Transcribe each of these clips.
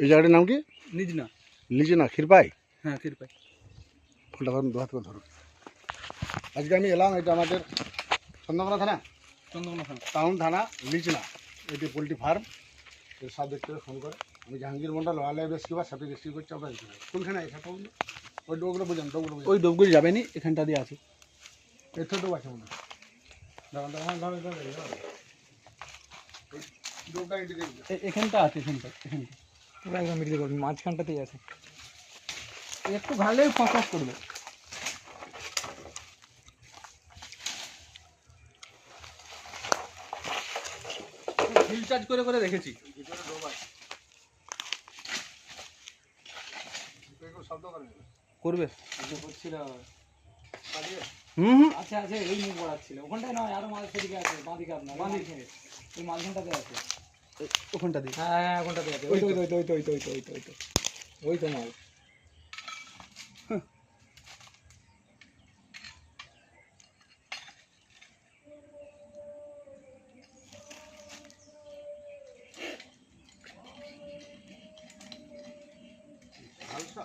এই জায়গাটার নাম কি? নিজ না লিজে না ক্ষীরপাই? হ্যাঁ ক্ষীরপাই। ফোনটা ধরুন দু হাত করে ধরুন। আজকে আমি এলাম এটা আমাদের চন্দ্রকোনা থানা? চন্দ্রকোনা থানা। টাউন থানা লিচনা এটি পোলট্রি ফার্ম। এর সব দেখতে ফোন করে। আমি জাহাঙ্গীর মন্ডল ওয়াইল্ড রেস্কিউ বা সাপে রেস্কিউ করছি আপনার কোনখানে? এখানে ওই বুঝান ডোগুলো বুঝান। ওই ডোবগুলি যাবেনি এখানটা দিয়ে আছে এর ছোটো আছে মনে হয়। এখানটা আছে এখানটা এখানটা। পুরো একদম মিডিল করবি মাঝখানটাতেই আছে। একটু ভালোই করবে। হিল চার্জ করে করে। করবে? হুম হুম। আছে আছে এই মুখ বড়াচ্ছিল। ওখানটায় নয় আরও মাঝ সেদিকে আছে বাঁদিকে আপনার বাঁদিকে। ওই মাঝখানটাতে আছে। ওখানটা দিয়ে হ্যাঁ হ্যাঁ ওখানটাতে আছে। ওই তো ওই তো ওই তো ওই তো ওই তো ওই তো ওই তো ওই তো মাল। হালকা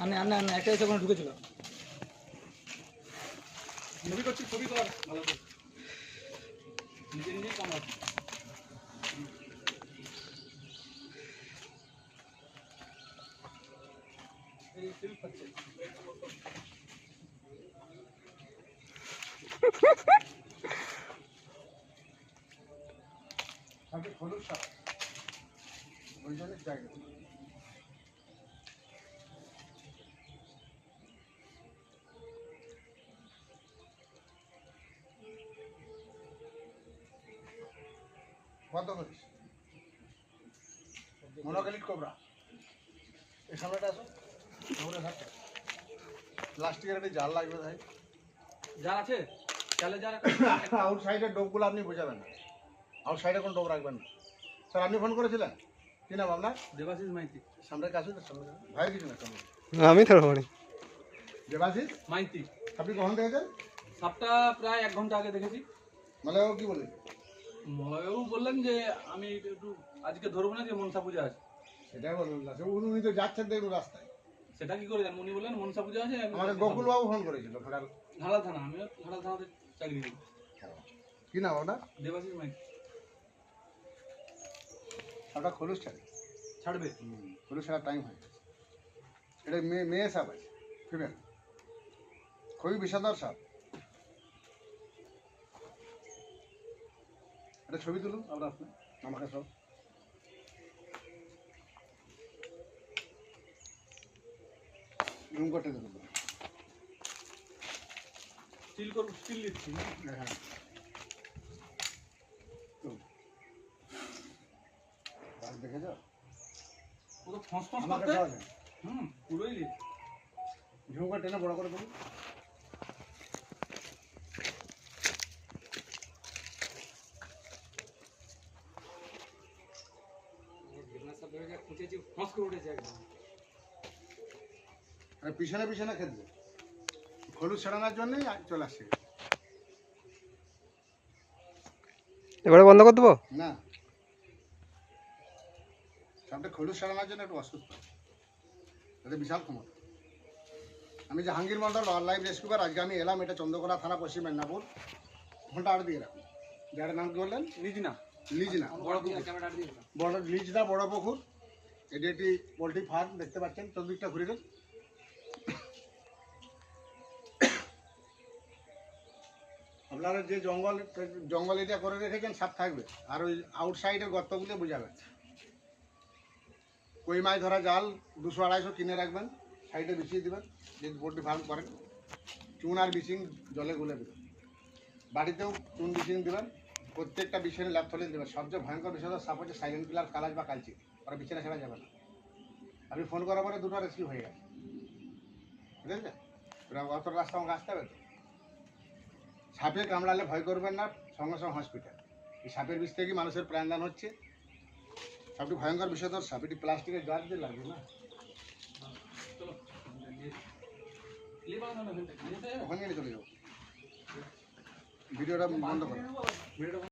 আনে আনে আনে একটা এসে ওখানে ঢুকেছিল। ছবি করছি ছবি কর ভালো করে। নিজে নিজেই হলুদ সাপ ওই জন্য জায়গা। কত করিস? Monocled cobra. এই সামনেটা আসো দৌড়ে থাকতে প্লাস্টিকের একটা জাল লাগবে ভাই। যার আছে? চালে যার আউট সাইডের ডোবগুলো আপনি বোঝাবেন না। আউট সাইডে কোনো ডোব রাখবেন না। স্যার আপনি ফোন করেছিলেন? কি নাম আপনার? দেবাশিস মাইতি। সামনে কাছে তো সামনে ভাই কিছু না সামনে। আমি তো পারি। দেবাশিস? মাইতি। আপনি কখন দেখেছেন? সাপটা প্রায় এক ঘণ্টা আগে দেখেছি। মানে ও কি বলে? মলয়বাবু বললেন যে আমি একটু আজকে ধরবো না যে মনসা পূজা আছে। সেটাই বলুন না উনি তো যাচ্ছেন দেখুন রাস্তায়। সেটা কি করে জানেন উনি বললেন মনসা পূজা আছে আমি আমাদের গোকুলবাবু ফোন করেছিল ফেরাল। ঢালা থানা আমিও ঢালা থানাতে চাকরি করি। কি নাম আপনার? দেবাশিস মাইতি। আপনার খলুস ছাড়ে? ছাড়বে। খলুস ছাড়ার টাইম হয়ে গেছে। এটা মেয়ে মেয়ে সাপ আছে ফিমেল খুবই বিষাদর সাপ। একটা ছবি তুলুন আমরা আপনি আমাকে সব। রুম করতে স্টিল করব স্টিল দিচ্ছি হ্যাঁ, হ্যাঁ। রাত দেখে যাও। পুরো ফস ফস করতে হুম পুরোই লি ঝুমকা টেনে বড় করে বলুন করে পিছনে পিছনে খেলবে হলুদ ছাড়ানোর জন্যই চলে আসছে। এবারে বন্ধ করে দেবো? না। সাপটা হলুদ ছাড়ানোর জন্য একটু অসুস্থ। এটা বিশাল ক্ষমতা আমি Jahangir Mondal wildlife rescuer আজকে আমি এলাম এটা চন্দ্রকোনা থানা পশ্চিম মেদিনীপুর। ঘণ্টা আর দিয়ে রাখুন। যার নাম কি বললেন? নিজ না লিজ না। বড় পুকুর। ক্যামেরাটা দিয়ে বড় বড় পুকুর। এটি একটি পোলট্রি ফার্ম দেখতে পাচ্ছেন চতুর্দিকটা ঘুরে দেন আপনারা যে জঙ্গল জঙ্গল এরিয়া করে রেখেছেন সাপ থাকবে। আর ওই আউটসাইডের গর্তগুলো বুঝাবেন কই মাছ ধরা জাল দুশো আড়াইশো কিনে রাখবেন সাইডে বিছিয়ে দেবেন যদি পোলট্রি ফার্ম করেন। চুন আর বিচিং জলে গুলে দেবেন। বাড়িতেও চুন বিচিং দেবেন। প্রত্যেকটা বিছানে ল্যাপ থলে দেবেন সবচেয়ে ভয়ঙ্কর বিষয় হলো সাপ হচ্ছে সাইলেন্ট কিলার কালাজ বা কালচি। ওরা বিছানা ছাড়া যাবে না। আপনি ফোন করার পরে দুটো রেস্কিউ হয়ে গেছে। বুঝেছেন? ওরা অত রাস্তা আমাকে আসতে হবে তো। সাপে কামড়ালে ভয় করবেন না, সঙ্গে সঙ্গে হসপিটাল এই সাপের বিষ থেকে মানুষের প্রাণদান হচ্ছে। সবটি ভয়ঙ্কর বিষয় তোর সাপ এটি প্লাস্টিকের গাছ দিয়ে লাগবে না। ওখানে চলে যাব। ভিডিওটা বন্ধ করো। ভিডিওটা